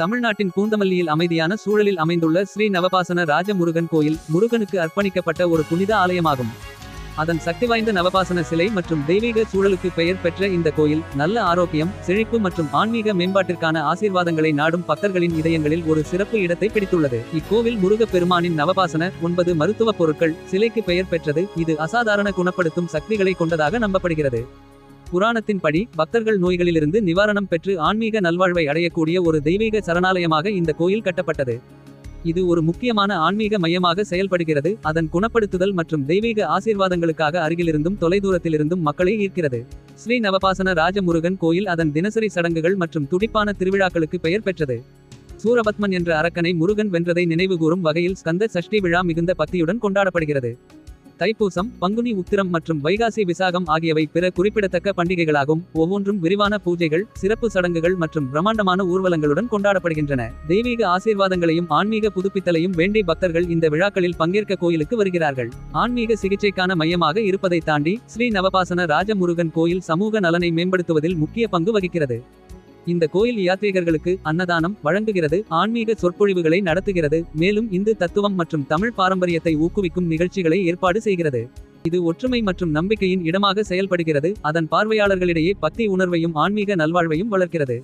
தமிழ்நாட்டின் பூந்தமல்லியில் அமைதியான சூழலில் அமைந்துள்ள ஸ்ரீ நவபாசன ராஜ முருகன் கோயில் முருகனுக்கு அர்ப்பணிக்கப்பட்ட ஒரு புனித ஆலயமாகும். அதன் சக்தி வாய்ந்த நவபாசன சிலை மற்றும் தெய்வீக சூழலுக்கு பெயர் பெற்ற இந்த கோயில் நல்ல ஆரோக்கியம் செழிப்பு மற்றும் ஆன்மீக மேம்பாட்டிற்கான ஆசீர்வாதங்களை நாடும் பக்தர்களின் இதயங்களில் ஒரு சிறப்பு இடத்தை பிடித்துள்ளது. இக்கோவில் முருகப் பெருமானின் நவபாசன ஒன்பது மருத்துவ பொருட்கள் சிலைக்கு பெயர் பெற்றது. இது அசாதாரண குணப்படுத்தும் சக்திகளை கொண்டதாக நம்பப்படுகிறது. புராணத்தின்படி பக்தர்கள் நோய்களிலிருந்து நிவாரணம் பெற்று ஆன்மீக நல்வாழ்வை அடையக்கூடிய ஒரு தெய்வீக சரணாலயமாக இந்த கோயில் கட்டப்பட்டது. இது ஒரு முக்கியமான ஆன்மீக மையமாக செயல்படுகிறது. அதன் குணப்படுத்துதல் மற்றும் தெய்வீக ஆசீர்வாதங்களுக்காக அருகிலிருந்தும் தொலைதூரத்திலிருந்தும் மக்களை ஈர்க்கிறது. ஸ்ரீ நவபாசன ராஜமுருகன் கோயில் அதன் தினசரி சடங்குகள் மற்றும் துடிப்பான திருவிழாக்களுக்கு பெயர் பெற்றது. சூரபத்மன் என்ற அரக்கனை முருகன் வென்றதை நினைவுகூரும் வகையில் ஸ்கந்த சஷ்டி விழா மிகுந்த பக்தியுடன் கொண்டாடப்படுகிறது. தைப்பூசம் பங்குனி உத்திரம் மற்றும் வைகாசி விசாகம் ஆகியவை பிற குறிப்பிடத்தக்க பண்டிகைகளாகும். ஒவ்வொன்றும் விரிவான பூஜைகள் சிறப்பு சடங்குகள் மற்றும் பிரம்மாண்டமான ஊர்வலங்களுடன் கொண்டாடப்படுகின்றன. தெய்வீக ஆசீர்வாதங்களையும் ஆன்மீக புதுப்பித்தலையும் வேண்டி பக்தர்கள் இந்த விழாக்களில் பங்கேற்க கோயிலுக்கு வருகிறார்கள். ஆன்மீக சிகிச்சைக்கான மையமாக இருப்பதை தாண்டி ஸ்ரீ நவபாசன ராஜமுருகன் கோயில் சமூக நலனை மேம்படுத்துவதில் முக்கிய பங்கு வகிக்கிறது. இந்த கோயில் யாத்ரீகர்களுக்கு அன்னதானம் வழங்குகிறது ஆன்மீக சொற்பொழிவுகளை நடத்துகிறது மேலும் இந்து தத்துவம் மற்றும் தமிழ் பாரம்பரியத்தை ஊக்குவிக்கும் நிகழ்ச்சிகளை ஏற்பாடு செய்கிறது. இது ஒற்றுமை மற்றும் நம்பிக்கையின் இடமாக செயல்படுகிறது அதன் பார்வையாளர்களிடையே பக்தி உணர்வையும் ஆன்மீக நல்வாழ்வையும் வளர்க்கிறது.